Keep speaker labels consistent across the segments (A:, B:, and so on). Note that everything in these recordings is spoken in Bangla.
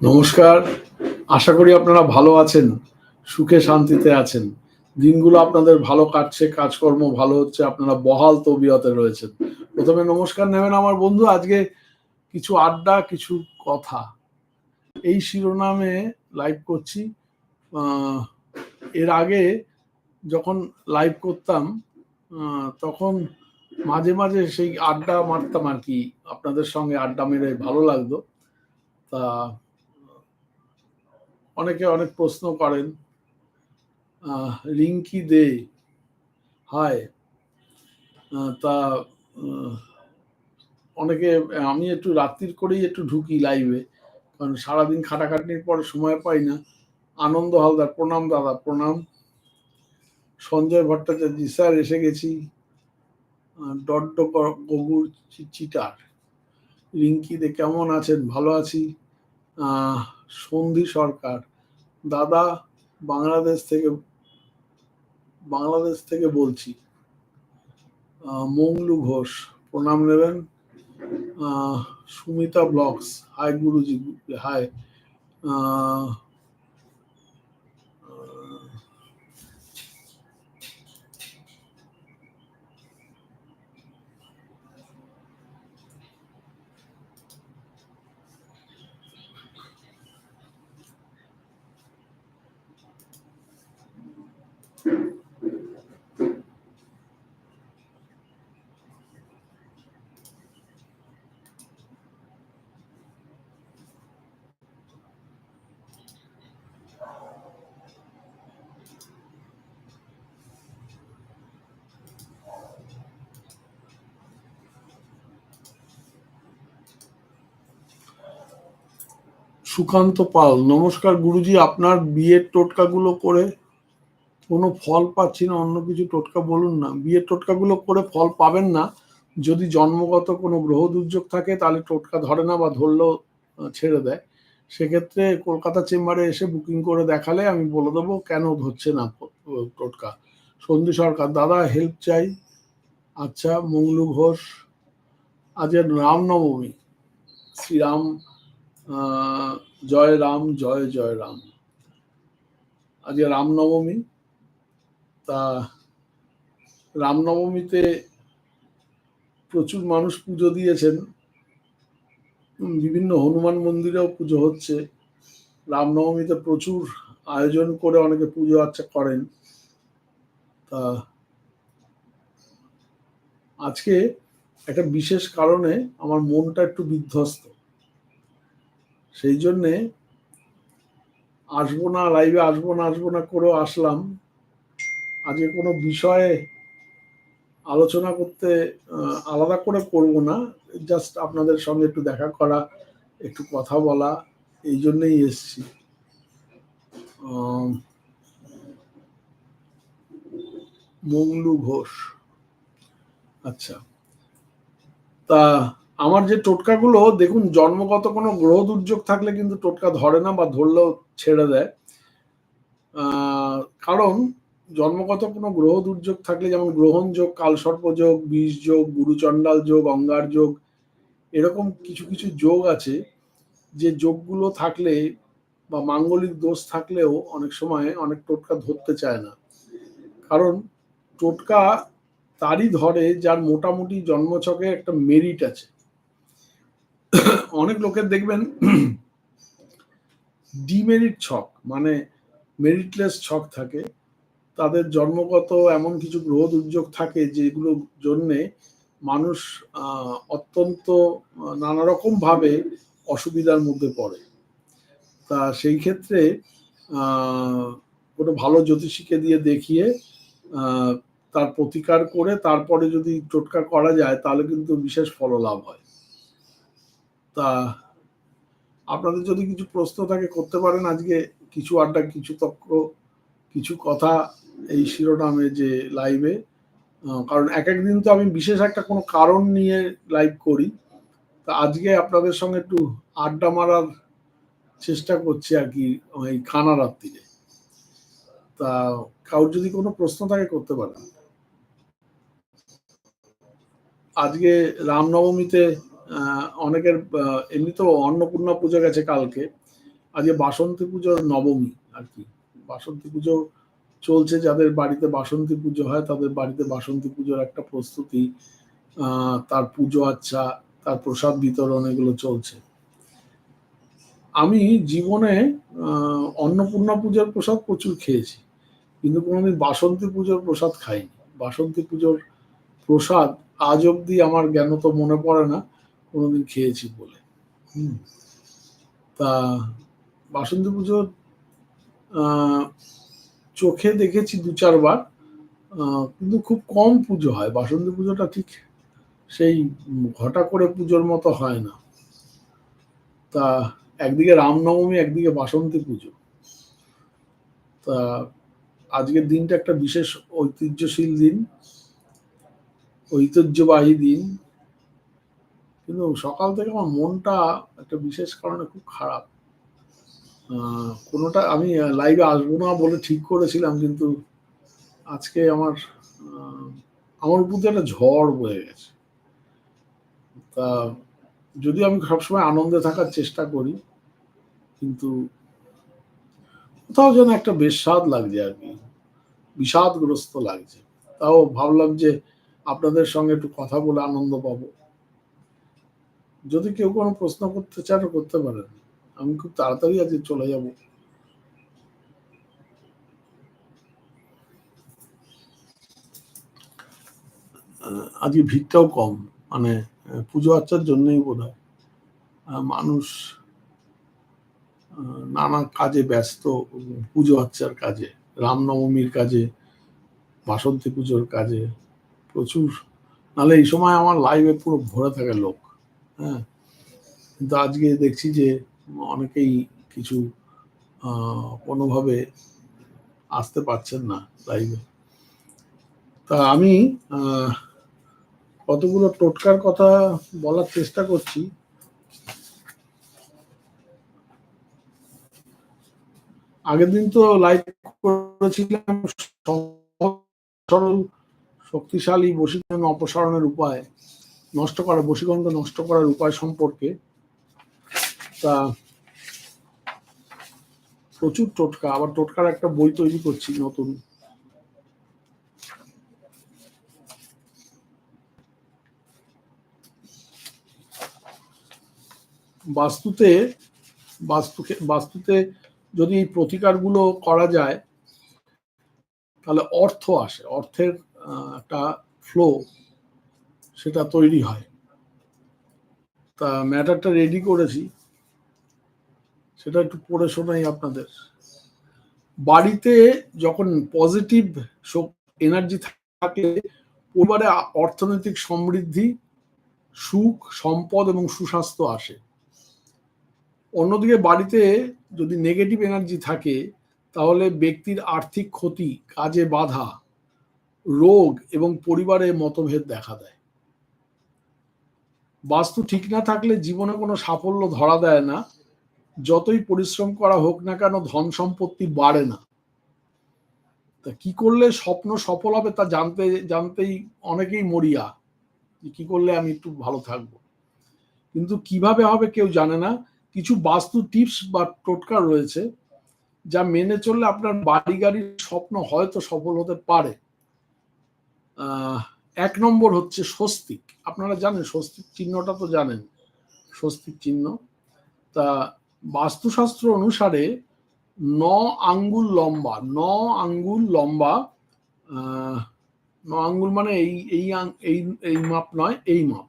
A: নমস্কার। আশা করি আপনারা ভালো আছেন, সুখে শান্তিতে আছেন। দিনগুলো আপনাদের ভালো কাটছে, কাজকর্ম ভালো হচ্ছে, আপনারা বহাল তবিয়তে রয়েছেন। প্রথমে নমস্কার নেবেন আমার বন্ধু, আজকে কিছু আড্ডা, কিছু কথা। এই শিরোনামে লাইভ করছি। এর আগে যখন লাইভ করতাম তখন মাঝে মাঝে সেই আড্ডা মারতাম আর কি। আপনাদের সঙ্গে আড্ডা মেরে ভালো লাগতো। তা অনেকে অনেক প্রশ্ন করেন রিঙ্কি দে হায় তা অনেকে আমি একটু রাত্রির করেই একটু ঢুকি লাইভে কারণ সারাদিন খাটাখাটনির পরে সময় পাই না। আনন্দ হালদার প্রণাম দাদা প্রণাম। সঞ্জয় ভট্টাচার্য স্যার এসে গেছি। ডড্ড গগুর চিটার। রিঙ্কি দে কেমন আছেন? ভালো আছি। আহ, সন্ধি সরকার, দাদা বাংলাদেশ থেকে বাংলাদেশ থেকে বলছি। মংলু ঘোষ, প্রণাম নেবেন। সুমিতা ব্লকস, হাই গুরুজি, হাই। সুকান্ত পাল, নমস্কার গুরুজি, আপনার বিয়ের টোটকাগুলো করে কোনো ফল পাচ্ছি না, অন্য কিছু টোটকা বলুন না। বিয়ের টোটকাগুলো করে ফল পাবেন না। যদি জন্মগত কোনো গ্রহ দুর্যোগ থাকে, তাহলে টোটকা ধরে না বা ধরলেও ছেড়ে দেয়। সেক্ষেত্রে কলকাতা চেম্বারে এসে বুকিং করে দেখালে আমি বলে দেবো কেন ধরছে না টোটকা। সন্ধি সরকার, দাদা হেল্প চাই। আচ্ছা মংলু ঘোষ, আজ রামনবমী। শ্রীরাম জয় রাম, জয় জয় রাম। আজকে রামনবমী। তা রামনবমীতে প্রচুর মানুষ পুজো দিয়েছেন। বিভিন্ন হনুমান মন্দিরেও পুজো হচ্ছে। রামনবমীতে প্রচুর আয়োজন করে অনেকে পুজো আর্চা করেন। তা আজকে একটা বিশেষ কারণে আমার মনটা একটু বিধ্বস্ত। সেই জন্যে আসব না লাইভে আসব না আসব না করেও আসলাম। আজকে কোনো বিষয়ে আলোচনা করতে আলাদা করে করব না। জাস্ট আপনাদের সঙ্গে একটু দেখা করা, একটু কথা বলা, এই জন্যেই এসছি। মংলু ঘোষ। আচ্ছা। তা আমার যে টোটকাগুলো, দেখুন, জন্মগত কোনো গ্রহ দুর্যোগ থাকলে কিন্তু টোটকা ধরে না বা ধরলেও ছেড়ে দেয়। কারণ জন্মগত কোনো গ্রহ দুর্যোগ থাকলে যেমন গ্রহণ যোগ, কালসর্প যোগ, বিষ যোগ, গুরুচণ্ডাল যোগ, অঙ্গার যোগ, এরকম কিছু কিছু যোগ আছে যে যোগগুলো থাকলে বা মাঙ্গলিক দোষ থাকলেও অনেক সময় অনেক টোটকা ধরতে চায় না। কারণ টোটকা তারই ধরে যার মোটামুটি জন্মছকে একটা মেরিট আছে। অনেক লোকের দেখবেন, ডিমেরিট ছক মানে মেরিটলেস ছক থাকে। তাদের জন্মগত এমন কিছু গ্রহ দুর্যোগ থাকে যেগুলোর জন্যে মানুষ অত্যন্ত নানা রকম ভাবে অসুবিধার মধ্যে পড়ে। তা সেই ক্ষেত্রে কোনো ভালো জ্যোতিষীকে দিয়ে দেখিয়ে তার প্রতিকার করে তারপরে যদি টোটকা করা যায় তাহলে কিন্তু বিশেষ ফললাভ হয়। তা আপনাদের যদি কিছু প্রশ্ন থাকে, করতে পারেন। আজকে কিছু আড্ডা, কিছু তক্ক কিছু কথা এই শিরোনামে যে লাইভে কারণ এক এক দিন তো আমি বিশেষ একটা কোনো কারণ নিয়ে লাইভ করি। তা আজকে আপনাদের সঙ্গে একটু আড্ডা মারার চেষ্টা করছি আর কি এই খানা রাত্রিরে তা কারোর যদি কোনো প্রশ্ন থাকে, করতে পারেন। আজকে রামনবমীতে অনেকের এমনি তো অন্নপূর্ণা পুজো গেছে কালকে। আজকে বাসন্তী পুজোর নবমী আর কি। বাসন্তী পুজো চলছে যাদের বাড়িতে বাসন্তী পুজো হয় তাদের বাড়িতে বাসন্তী পুজোর একটা প্রস্তুতি তার পুজো আচ্ছা তার প্রসাদ বিতরণ এগুলো চলছে। আমি জীবনে অন্নপূর্ণা পুজোর প্রসাদ প্রচুর খেয়েছি। কিন্তু কোনোদিন বাসন্তী পুজোর প্রসাদ খাইনি। বাসন্তী পুজোর প্রসাদ আজ অব্দি আমার জ্ঞান তো মনে পড়ে না। কোনোদিন খেয়েছি বলে। তা বাসন্তী পুজোর চোখে দেখেছি দু চারবার কিন্তু খুব কম পুজো হয়। বাসন্তী পুজোটা ঠিক সেই ঘটা করে পুজোর মতো হয় না। তা একদিকে রামনবমী, একদিকে বাসন্তী পুজো। তা আজকের দিনটা একটা বিশেষ ঐতিহ্যশীল দিন, ঐতিহ্যবাহী দিন। কিন্তু সকাল থেকে আমার মনটা একটা বিশেষ কারণে খুব খারাপ। কোনোটা আমি লাইভে আসব না বলে ঠিক করেছিলাম, কিন্তু আজকে আমার আমার দিয়ে একটা ঝড় বয়ে গেছে। তা যদি আমি সবসময় আনন্দে থাকার চেষ্টা করি, কিন্তু কোথাও যেন একটা বেস্বাদ লাগছে আর কি, বিষাদগ্রস্ত লাগছে। তাও ভাবলাম যে আপনাদের সঙ্গে একটু কথা বলে আনন্দ পাবো। যদি কেউ কোনো প্রশ্ন করতে চান করতে পারেন আমি খুব তাড়াতাড়ি আজকে চলে যাব। আজকে ভিড়টাও কম। মানে পুজো আর্চার জন্যই বোধ হয় মানুষ নানা কাজে ব্যস্ত, পুজো আর্চার কাজে। রামনবমীর কাজে, বাসন্তী পুজোর কাজে প্রচুর। নাহলে এই সময় আমার লাইভে পুরো ভরে থাকে লোক। হ্যাঁ। কিন্তু আজকে দেখছি যে অনেকেই কিছু কোনোভাবে আসতে পারছেন না লাইভে তা আমি কতগুলো টোটকার কথা বলার চেষ্টা করছি। আগের দিন তো লাইভ করেছিলাম সরল, শক্তিশালী বশীকরণ অপসারণের উপায়। নষ্ট করা, বশীকরণকে নষ্ট করার উপায় সম্পর্কে তা প্রচুর টোটকা, আবার টোটকার একটা বই তৈরি করছি নতুন। বাস্তুতে, বাস্তুকে, বাস্তুতে যদি এই প্রতিকারগুলো করা যায়, তাহলে অর্থ আসে, অর্থের একটা ফ্লো সেটা তৈরি হয়। তা ম্যাটারটা রেডি করেছি। সেটা একটু পড়ে শোনাই আপনাদের। বাড়িতে যখন পজিটিভ এনার্জি থাকে, পরিবারে অর্থনৈতিক সমৃদ্ধি, সুখ, সম্পদ এবং সুস্বাস্থ্য আসে। অন্যদিকে বাড়িতে যদি নেগেটিভ এনার্জি থাকে, তাহলে ব্যক্তির আর্থিক ক্ষতি, কাজে বাধা, রোগ এবং পরিবারে মতভেদ দেখা দেয়। বাস্তু ঠিক না থাকলে জীবনে কোনো সাফল্য ধরা দেয় না। যতই পরিশ্রম করা হোক না কেন ধন সম্পত্তি বাড়ে না। তা কি করলে স্বপ্ন সফল হবে তা জানতে জানতেই অনেকেই মরিয়া কি করলে আমি একটু ভালো থাকব। কিন্তু কীভাবে হবে কেউ জানে না। কিছু বাস্তু টিপস বা টোটকা রয়েছে যা মেনে চললে আপনার বাড়ি গাড়ির স্বপ্ন হয়তো সফল হতে পারে। আহ, এক নম্বর হচ্ছে স্বস্তিক। আপনারা জানেন, স্বস্তিক চিহ্নটা তো জানেন। স্বস্তিক চিহ্ন। তা বাস্তুশাস্ত্র অনুসারে ন আঙ্গুল লম্বা, ন আঙ্গুল লম্বা ন আঙ্গুল মানে এই এই এই এই মাপ নয়, এই মাপ।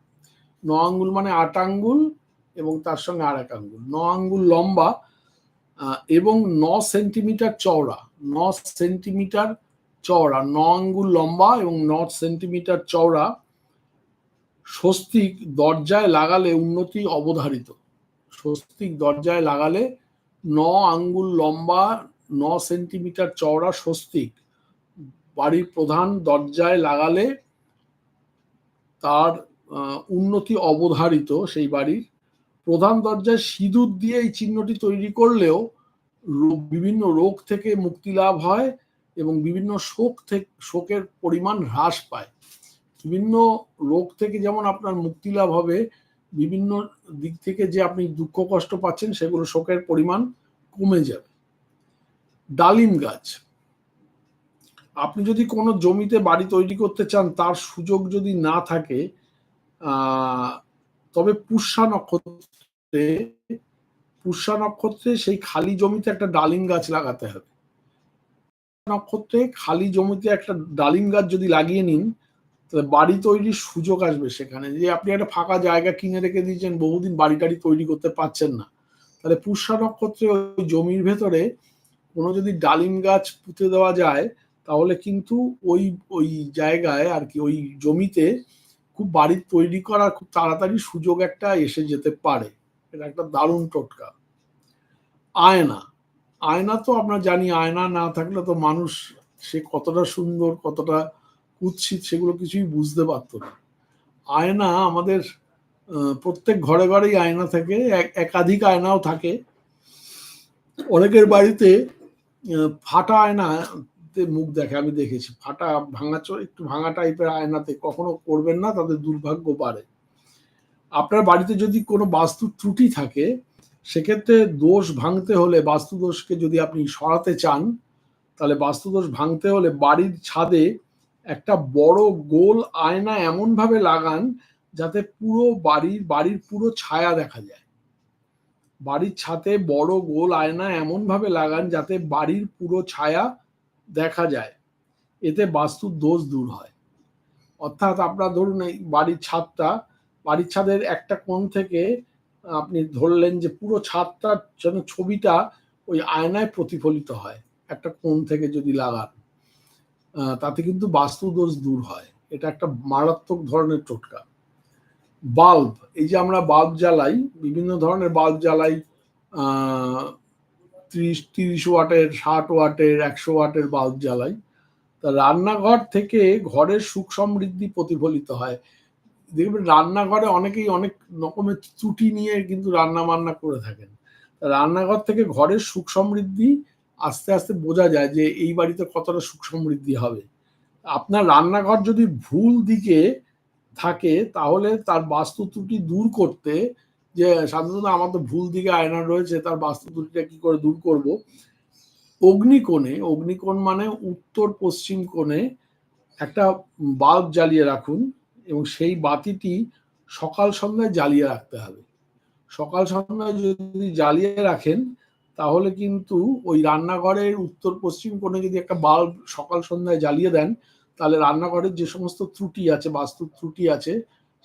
A: ন আঙ্গুল মানে আট আঙ্গুল এবং তার সঙ্গে আর এক আঙ্গুল। ন আঙ্গুল লম্বা এবং ন সেন্টিমিটার চওড়া। ন সেন্টিমিটার চওড়া ন আঙ্গুল লম্বা এবং ন সেন্টিমিটার চওড়া স্বস্তিক দরজায় লাগালে উন্নতি অবধারিত। স্বস্তিক দরজায় লাগালে ন আঙ্গুল লম্বা, ন সেন্টিমিটার চওড়া স্বস্তিক। বাড়ির প্রধান দরজায় লাগালে তার উন্নতি অবধারিত সেই বাড়ির। প্রধান দরজায় সিঁদুর দিয়ে এই চিহ্নটি তৈরি করলেও বিভিন্ন রোগ থেকে মুক্তি লাভ হয়। এবং বিভিন্ন শোক থেকে, শোকের পরিমাণ হ্রাস পায়। বিভিন্ন রোগ থেকে যেমন আপনার মুক্তি লাভ হবে, বিভিন্ন দিক থেকে যে আপনি দুঃখ কষ্ট পাচ্ছেন, সেগুলো শোকের পরিমাণ কমে যাবে। ডালিম গাছ। আপনি যদি কোনো জমিতে বাড়ি তৈরি করতে চান, তার সুযোগ যদি না থাকে তবে পুষ্যা নক্ষত্রে পুষ্যা নক্ষত্রে সেই খালি জমিতে একটা ডালিম গাছ লাগাতে হবে। নক্ষত্রে খালি জমিতে একটা ডালিম গাছ যদি লাগিয়ে নিন, তাহলে বাড়ি তৈরির সুযোগ আসবে সেখানে। যে আপনি একটা ফাঁকা জায়গা কিনে রেখে দিয়েছেন, বহুদিন বাড়ি টাড়ি তৈরি করতে পারছেন না। তাহলে পুষ্যা নক্ষত্রে ওই জমির ভেতরে কোনো যদি ডালিম গাছ পুঁতে দেওয়া যায়, তাহলে কিন্তু ওই ওই জায়গায় আর কি, ওই জমিতে খুব বাড়ি তৈরি করার খুব তাড়াতাড়ি সুযোগ একটা এসে যেতে পারে। এটা একটা দারুণ টোটকা। আয়না। আয়না তো আমরা জানি, আয়না না থাকলে তো মানুষ সে কতটা সুন্দর, কতটা কুৎসিত সেগুলো কিছুই বুঝতে পারতো না। আয়না আমাদের প্রত্যেক ঘরে ঘরেই আয়না থাকে, এক- একাধিক আয়নাও থাকে। অনেকের বাড়িতে ফাটা আয়নাতে মুখ দেখে, আমি দেখেছি, ফাটা ভাঙা একটু ভাঙা টাইপের আয়নাতে কখনো করবেন না, তাদের দুর্ভাগ্য বাড়ে। আপনার বাড়িতে যদি কোনো বাস্তু ত্রুটি থাকে সেক্ষেত্রে দোষ ভাঙতে হলে বাস্তু দোষকে যদি আপনি সরাতে চান, তাহলে বাস্তু দোষ ভাঙতে হলে বাড়ির ছাদে একটা বড় গোল আয়না এমন ভাবে লাগান যাতে পুরো বাড়ির বাড়ির পুরো ছায়া দেখা যায়। বাড়ির ছাদে বড় গোল আয়না এমন ভাবে লাগান যাতে বাড়ির পুরো ছায়া দেখা যায়। এতে বাস্তুর দোষ দূর হয়। অর্থাৎ আপনার ধরুন এই বাড়ির ছাদটা, বাড়ির ছাদের একটা কোণ থেকে আপনি ধরলেন যে পুরো ছাদটার যেন ছবিটা ওই আয়নায় প্রতিফলিত হয়, একটা কোণ থেকে যদি লাগান তাতে কিন্তু বাস্তু দোষ দূর হয়। এটা একটা মারাত্মক ধরনের টোটকা। বাল্ব, এই যে আমরা বাল্ব জ্বালাই, বিভিন্ন ধরনের বাল্ব জ্বালাই ত্রিশ, তিরিশ ওয়াটের, ষাট ওয়াটের, একশো ওয়াটের বাল্ব জ্বালাই, তা রান্নাঘর থেকে ঘরের সুখ সমৃদ্ধি প্রতিফলিত হয়। দেখবেন রান্নাঘরে অনেকেই অনেক রকমের ত্রুটি নিয়ে কিন্তু রান্না বান্না করে থাকেন। রান্নাঘর থেকে ঘরের সুখ সমৃদ্ধি আস্তে আস্তে বোঝা যায় যে এই বাড়িতে কতটা সুখ সমৃদ্ধি হবে। আপনার রান্নাঘর যদি ভুল দিকে থাকে, তাহলে তার বাস্তু ত্রুটি দূর করতে যে সাধারণত আমার তো ভুল দিকে আয়না রয়েছে, তার বাস্তু ত্রুটিটা কি করে দূর করব? অগ্নিকোণে, অগ্নিকোণ মানে উত্তর পশ্চিম কোণে একটা বাল্ব জ্বালিয়ে রাখুন। এবং সেই বাতিটি সকাল সন্ধ্যায় জ্বালিয়ে রাখতে হবে। সকাল সন্ধ্যায় যদি জ্বালিয়ে রাখেন, তাহলে কিন্তু ওই রান্নাঘরের উত্তর পশ্চিম কোণে যদি একটা বাল্ব সকাল সন্ধ্যায় জ্বালিয়ে দেন, তাহলে রান্নাঘরের যে সমস্ত ত্রুটি আছে বাস্তু ত্রুটি আছে,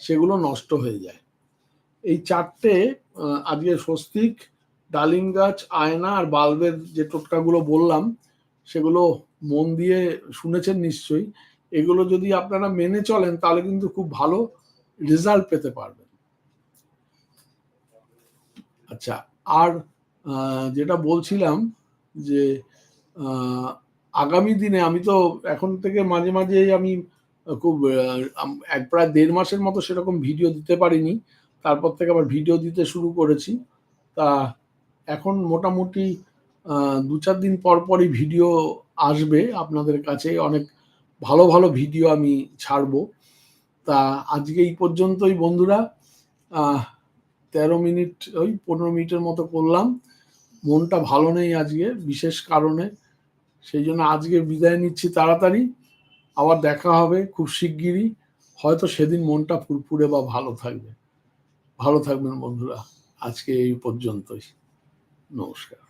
A: সেগুলো নষ্ট হয়ে যায়। এই চারটে আজকে স্বস্তিক, ডালিম গাছ, আয়না আর বাল্বের যে টোটকাগুলো বললাম, সেগুলো মন দিয়ে শুনেছেন নিশ্চয়ই। এগুলো যদি আপনারা মেনে চলেন, তাহলে কিন্তু খুব ভালো রেজাল্ট পেতে পারবেন। আচ্ছা আর যেটা বলছিলাম যে আগামী দিনে আমি তো এখন থেকে মাঝে মাঝে আমি খুব এক প্রায় দেড় মাসের মতো সেরকম ভিডিও দিতে পারিনি। তারপর থেকে আবার ভিডিও দিতে শুরু করেছি। তা এখন মোটামুটি দু চার দিন পর পরই ভিডিও আসবে আপনাদের কাছে। অনেক ভালো ভালো ভিডিও আমি ছাড়বো। তা আজকে এই পর্যন্তই বন্ধুরা। তেরো মিনিট, ওই পনেরো মিনিটের মতো করলাম। মনটা ভালো নেই আজকে, বিশেষ কারণে। সেই জন্য আজকে বিদায় নিচ্ছি তাড়াতাড়ি। আবার দেখা হবে খুব শিগগিরই। হয়তো সেদিন মনটা ফুরফুরে বা ভালো থাকবে। ভালো থাকবেন বন্ধুরা। আজকে এই পর্যন্তই। নমস্কার।